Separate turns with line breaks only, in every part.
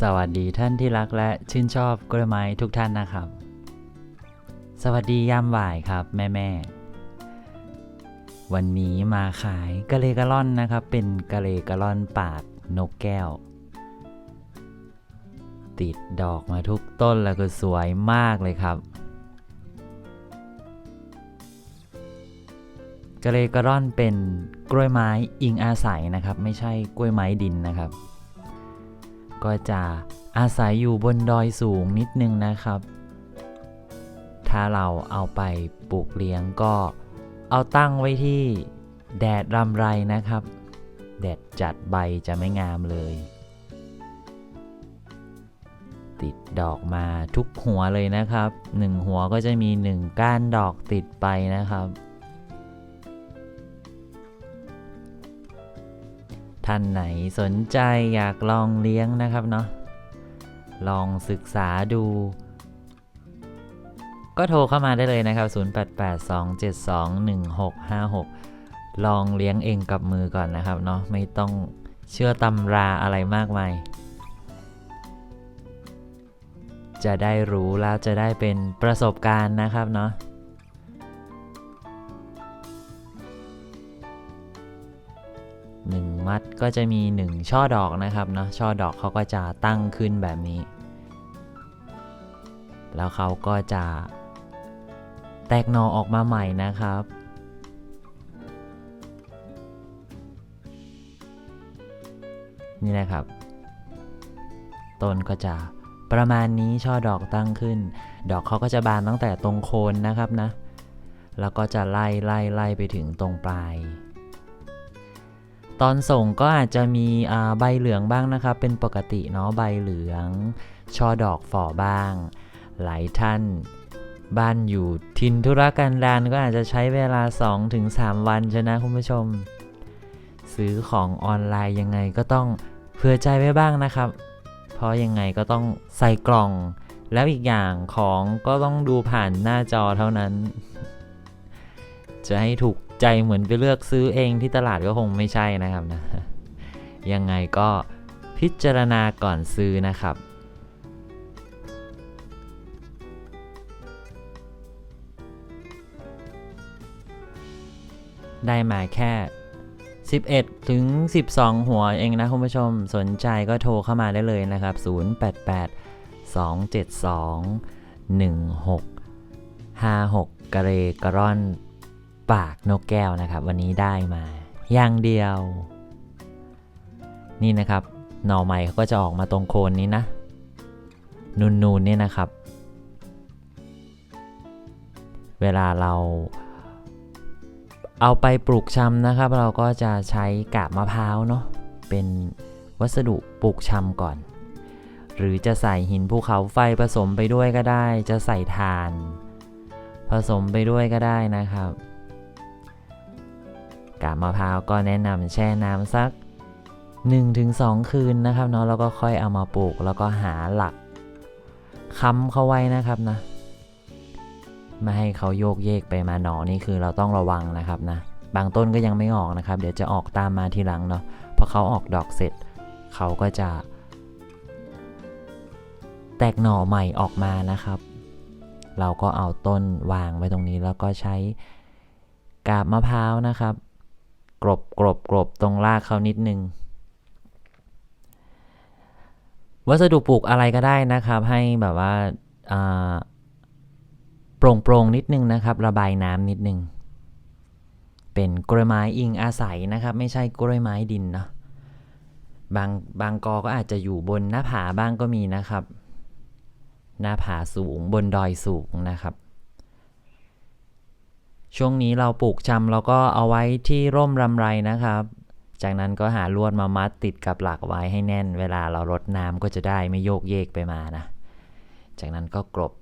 สวัสดีท่านที่รักและชื่นชอบกล้วยไม้ทุกท่านนะครับ สวัสดียามบ่ายครับแม่แม่วันนี้มาขายกะเลกะล่อนนะครับ เป็นกะเลกะล่อนปากนกแก้ว ติดดอกมาทุกต้นแล้วก็สวยมากเลยครับกะเลกะร่อนเป็นกล้วยไม้อิงอาศัยนะครับ ไม่ใช่กล้วยไม้ดินนะครับ ก็จะอาศัยอยู่บนดอยสูงนิดนึงนะครับ ถ้าเราเอาไปปลูกเลี้ยงก็เอาตั้งไว้ที่แดดรำไรนะครับ แดดจัดใบจะไม่งามเลย ติดดอกมาทุกหัวเลยนะครับหนึ่งหัวก็จะมีหนึ่งก้านดอกติดไปนะครับ ท่านไหนสนใจอยากลองเลี้ยงนะครับเนาะลองศึกษาดู ก็โทรเข้ามาได้เลยนะครับ 0882721656 ลองเลี้ยงเองกับมือก่อนนะครับเนาะไม่ต้องเชื่อตำราอะไรมากมาย จะได้รู้แล้วจะได้เป็นประสบการณ์นะครับเนาะ มัดก็จะมี 1 ช่อดอกนะครับเนาะช่อดอกเขาก็จะตั้งขึ้นแบบนี้ แล้วเขาก็จะแตกหนอออกมาใหม่นะครับนี่นะครับต้นก็จะประมาณนี้ช่อดอกตั้งขึ้น ดอกเขาก็จะบานตั้งแต่ตรงโคนนะครับนะ แล้วก็จะไล่ไล่ไล่ไปถึงตรงปลาย ตอนส่งก็อาจจะมีใบเหลืองบ้างนะครับ เป็นปกติเนาะใบเหลือง ช่อดอกฝ่อบ้าง หลายท่าน บ้านอยู่ทินธุรกันดารก็อาจจะใช้เวลา 2-3 วันชนะคุณผู้ชม ซื้อของออนไลน์ยังไงก็ต้องเผื่อใจไว้บ้างนะครับ เพราะยังไงก็ต้องใส่กล่อง แล้วอีกอย่างของก็ต้องดูผ่านหน้าจอเท่านั้น จะให้ถูกใจเหมือนไปเลือกซื้อเองที่ตลาดก็คงไม่ใช่นะครับนะ ยังไงก็พิจารณาก่อนซื้อนะครับ ได้มาแค่ 11 ถึง 12 หัวเองนะคุณผู้ชมสนใจก็โทรเข้ามาได้เลยนะครับ 088 272 1656 กระเรกระร่อน ปากนกแก้วนะครับ วันนี้ได้มา อย่างเดียว นี่นะครับ หน่อใหม่เขาก็จะออกมาตรงโคนนี้นะ นูนๆนเนี่ยนะครับ เวลาเราเอาไปปลูกชำนะครับ เราก็จะใช้กาบมะพร้าวเนาะเป็นวัสดุปลูกชำก่อน หรือจะใส่หินภูเขาไฟผสมไปด้วยก็ได้ จะใส่ถ่าน ผสมไปด้วยก็ได้นะครับ กาบมะพร้าวก็แนะนำแช่น้ำสัก 1-2 คืนนะครับเนาะแล้วก็ค่อยเอามาปลูกแล้วก็หาหลักค้ำเขาไว้นะครับนะ ไม่ให้เขาโยกเยกไปมาหนอนี่คือเราต้องระวังนะครับนะ บางต้นก็ยังไม่ออกนะครับ เดี๋ยวจะออกตามมาทีหลังเนาะพอเขาออกดอกเสร็จ เขาก็จะ แตกหน่อใหม่ออกมานะครับ เราก็เอาต้นวางไว้ตรงนี้แล้วก็ใช้กาบมะพร้าวนะครับ กรบกรบกรบตรงรากเขานิดนึง วัสดุปลูกอะไรก็ได้นะครับ ให้แบบว่าโปร่งโปร่งนิดนึงนะครับ ระบายน้ำนิดนึง เป็นกล้วยไม้อิงอาศัยนะครับ ไม่ใช่กล้วยไม้ดินเนาะบางบางกอก็อาจจะอยู่บนหน้าผาบ้างก็มีนะครับ หน้าผาสูงบนดอยสูงนะครับ ช่วงนี้เราปลูกชำเราก็เอาไว้ที่ร่มรำไรนะครับ จากนั้นก็หาลวดมามัดติดกับหลักไว้ให้แน่น เวลาเรารดน้ำก็จะได้ไม่โยกเยกไปมานะ จากนั้นก็กรบ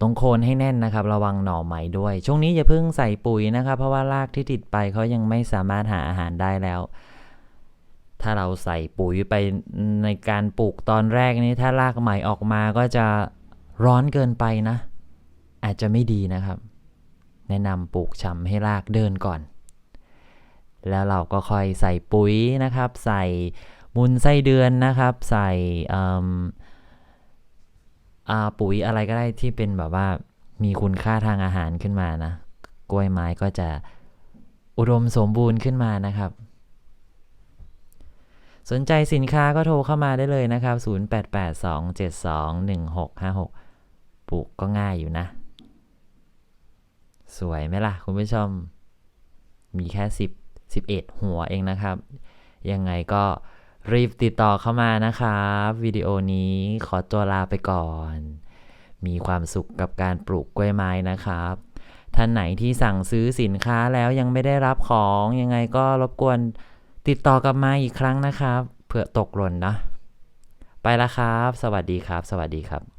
ตรงโคนให้แน่นนะครับ ระวังหน่อไหมด้วย ช่วงนี้อย่าเพิ่งใส่ปุ๋ยนะครับ เพราะว่ารากที่ติดไปเขายังไม่สามารถหาอาหารได้แล้ว ถ้าเราใส่ปุ๋ยไปในการปลูกตอนแรกนี้ถ้ารากใหม่ออกมาก็จะร้อนเกินไปนะ อาจจะไม่ดีนะครับ แนะนำปลูกชำให้รากเดินก่อน แล้วเราก็ค่อยใส่ปุ๋ยนะครับ ใส่มูลไส้เดือนนะครับ ใส่ปุ๋ยอะไรก็ได้ที่เป็นแบบว่ามีคุณค่าทางอาหารขึ้นมานะ กล้วยไม้ก็จะอุดมสมบูรณ์ขึ้นมานะครับ สนใจสินค้าก็โทรเข้ามาได้เลยนะครับ 0882721656 ปลูกก็ง่ายอยู่นะ สวยไหมล่ะ คุณผู้ชม มีแค่ 10 11 หัวเองนะครับ ยังไงก็รีบติดต่อเข้ามานะครับ วิดีโอนี้ขอตัวลาไปก่อน มีความสุขกับการปลูกกล้วยไม้นะครับ ท่านไหนที่สั่งซื้อสินค้าแล้วยังไม่ได้รับของยังไงก็รบกวนติดต่อกลับมาอีกครั้งนะครับ เผื่อตกหล่นนะ ไปละครับ สวัสดีครับ สวัสดีครับ